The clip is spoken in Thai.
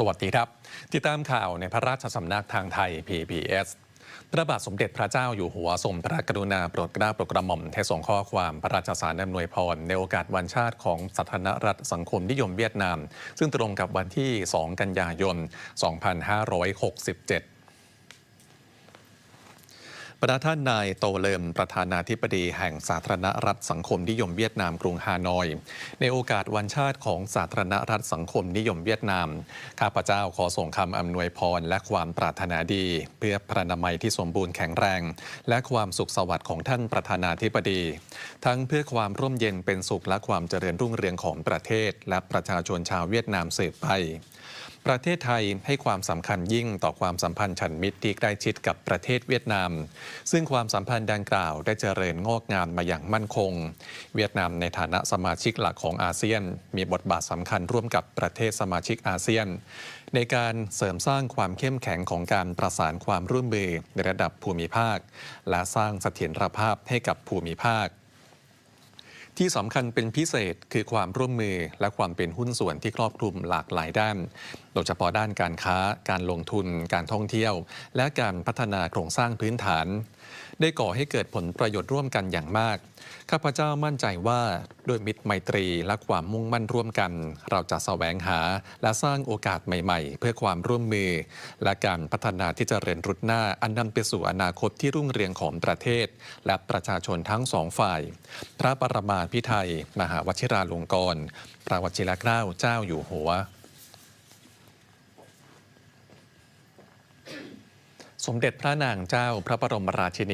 สวัสดีครับ ติดตามข่าวในพระราชสำนักทางไทย PBS พระบาทสมเด็จพระเจ้าอยู่หัวทรงพระกรุณาโปรดเกล้าโปรดกระหม่อมให้ส่งข้อความพระราชสารอำนวยพร ในโอกาสวันชาติของสาธารณรัฐสังคมนิยมเวียดนาม ซึ่งตรงกับวันที่ 2 กันยายน 2567 ประท่านนายโตเลิมประธานาธิบดีแห่งสาธารณรัฐสังคมนิยมเวียดนามกรุงฮานอย ในโอกาสวันชาติของสาธารณรัฐสังคมนิยมเวียดนาม ข้าพเจ้าขอส่งคำอำนวยพรและความปรารถนาดี เพื่อพระนามัยที่สมบูรณ์แข็งแรง และความสุขสวัสดิ์ของท่านประธานาธิบดี ทั้งเพื่อความร่มเย็นเป็นสุขและความเจริญรุ่งเรืองของประเทศ และประชาชนชาวเวียดนามสืบไป ประเทศไทยให้ความสำคัญยิ่งต่อความสัมพันธ์ฉันมิตรที่ใกล้ชิดกับประเทศเวียดนาม ซึ่งความสัมพันธ์ดังกล่าวได้เจริญงอกงามมาอย่างมั่นคง เวียดนามในฐานะสมาชิกหลักของอาเซียน มีบทบาทสำคัญร่วมกับประเทศสมาชิกอาเซียน ในการเสริมสร้างความเข้มแข็งของการประสานความร่วมมือในระดับภูมิภาค และสร้างเสถียรภาพให้กับภูมิภาค ที่สำคัญเป็นพิเศษคือความร่วมมือและความเป็นหุ้นส่วนที่ครอบคลุมหลากหลายด้าน โดยเฉพาะด้านการค้า การลงทุน การท่องเที่ยว และการพัฒนาโครงสร้างพื้นฐาน ได้ก่อให้เกิดผลประโยชน์ร่วมกันอย่างมาก ข้าพเจ้ามั่นใจว่าด้วยมิตรไมตรีและความมุ่งมั่นร่วมกัน เราจะแสวงหาและสร้างโอกาสใหม่ๆ เพื่อความร่วมมือ และการพัฒนาที่จะเริญรุดหน้าอันนำไปสู่อนาคตที่รุ่งเรืองของประเทศ และประชาชนทั้งสองฝ่าย พระปรมาภิไธยมหาวชิราลงกรณ์พระวชิรเกล้าเจ้าอยู่หัวสมเด็จพระนางเจ้าพระบรมราชินี